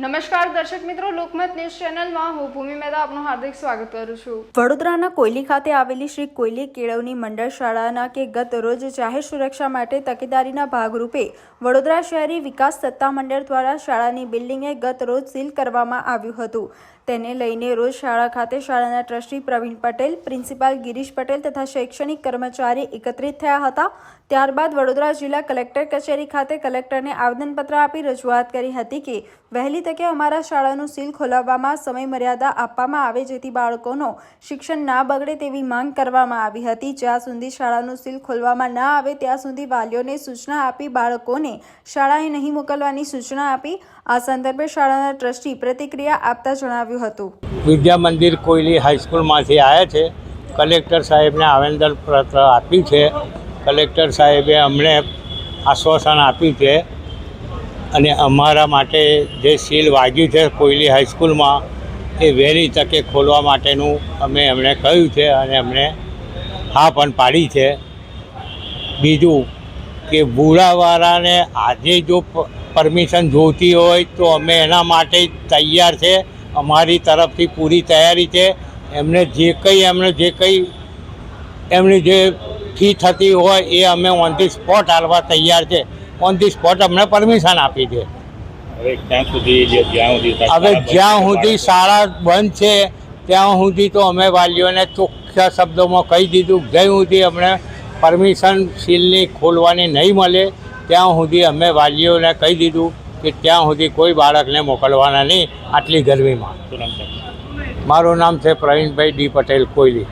નમસ્કાર, દર્શક મિત્રો. લોકમત ન્યૂઝ ચેનલમાં હું ભૂમિ મહેતા આપનું હાર્દિક સ્વાગત કરું છું. વડોદરાના કોયલી ખાતે આવેલી શ્રી કોયલી કેળવણી મંડળ શાળાના કે ગત રોજ જાહેર સુરક્ષા માટે તકેદારીના ભાગરૂપે વડોદરા શહેરી વિકાસ સત્તા મંડળ દ્વારા શાળાની બિલ્ડિંગે ગત રોજ સીલ કરવામાં આવ્યું હતું. તેને લઈને રોજ શાળા ખાતે શાળાના ટ્રસ્ટી પ્રવીણ પટેલ, પ્રિન્સિપાલ ગિરીશ પટેલ તથા શૈક્ષણિક કર્મચારી એકત્રિત થયા હતા. ત્યારબાદ વડોદરા જિલ્લા કલેક્ટર કચેરી ખાતે કલેક્ટરને આવેદનપત્ર આપી રજૂઆત કરી હતી કે, વહેલી તકે અમારા શાળાનું સીલ ખોલાવવામાં સમય મર્યાદા આપવામાં આવે જેથી બાળકોનો શિક્ષણ ના બગડે તેવી માંગ કરવામાં આવી હતી. જ્યાં સુધી શાળાનું સીલ ખોલવામાં ના આવે, ત્યાં સુધી વાલીઓને સૂચના આપી બાળકોને શાળાએ નહીં મોકલવાની સૂચના આપી. આ સંદર્ભે શાળાના ટ્રસ્ટી પ્રતિક્રિયા આપતા જણાવ્યું હતું. વિદ્યા મંદિર કોયલી હાઈસ્કૂલમાંથી આવ્યા છે. કલેક્ટર સાહેબને આવેદન પત્ર આપ્યું છે. કલેક્ટર સાહેબે અમને આશ્વાસન આપ્યું છે. અને અમારા માટે જે સીલ વાગ્યું છે કોયલી હાઈસ્કૂલમાં એ વહેલી તકે ખોલવા માટેનું અમે એમણે કહ્યું છે અને એમણે હા પણ પાડી છે. બીજું કે બુડાવાળાને આજે જો પરમિશન જોઈતી હોય તો અમે એના માટે તૈયાર છે. અમારી તરફથી પૂરી તૈયારી છે. એમને જે કંઈ એમને જે કંઈ એમની જે ફી થતી હોય એ અમે ઓન ધી સ્પોટ હાલવા તૈયાર છે. ઓન ધી સ્પોટ અમને પરમિશન આપી છે. હવે સુધી જ્યાં હવે જ્યાં સુધી શાળા બંધ છે ત્યાં સુધી તો અમે વાલીઓને ચોખ્ખા શબ્દોમાં કહી દીધું. જ્યાં સુધી અમને પરમિશન સીલની ખોલવાની નહીં મળે ત્યાં સુધી અમે વાલીઓને કહી દીધું. કે ત્યાં સુધી કોઈ બાળકને મોકલવાના નહીં આટલી ગરમીમાં. મારું નામ છે પ્રવીણભાઈ ડી પટેલ કોયલી.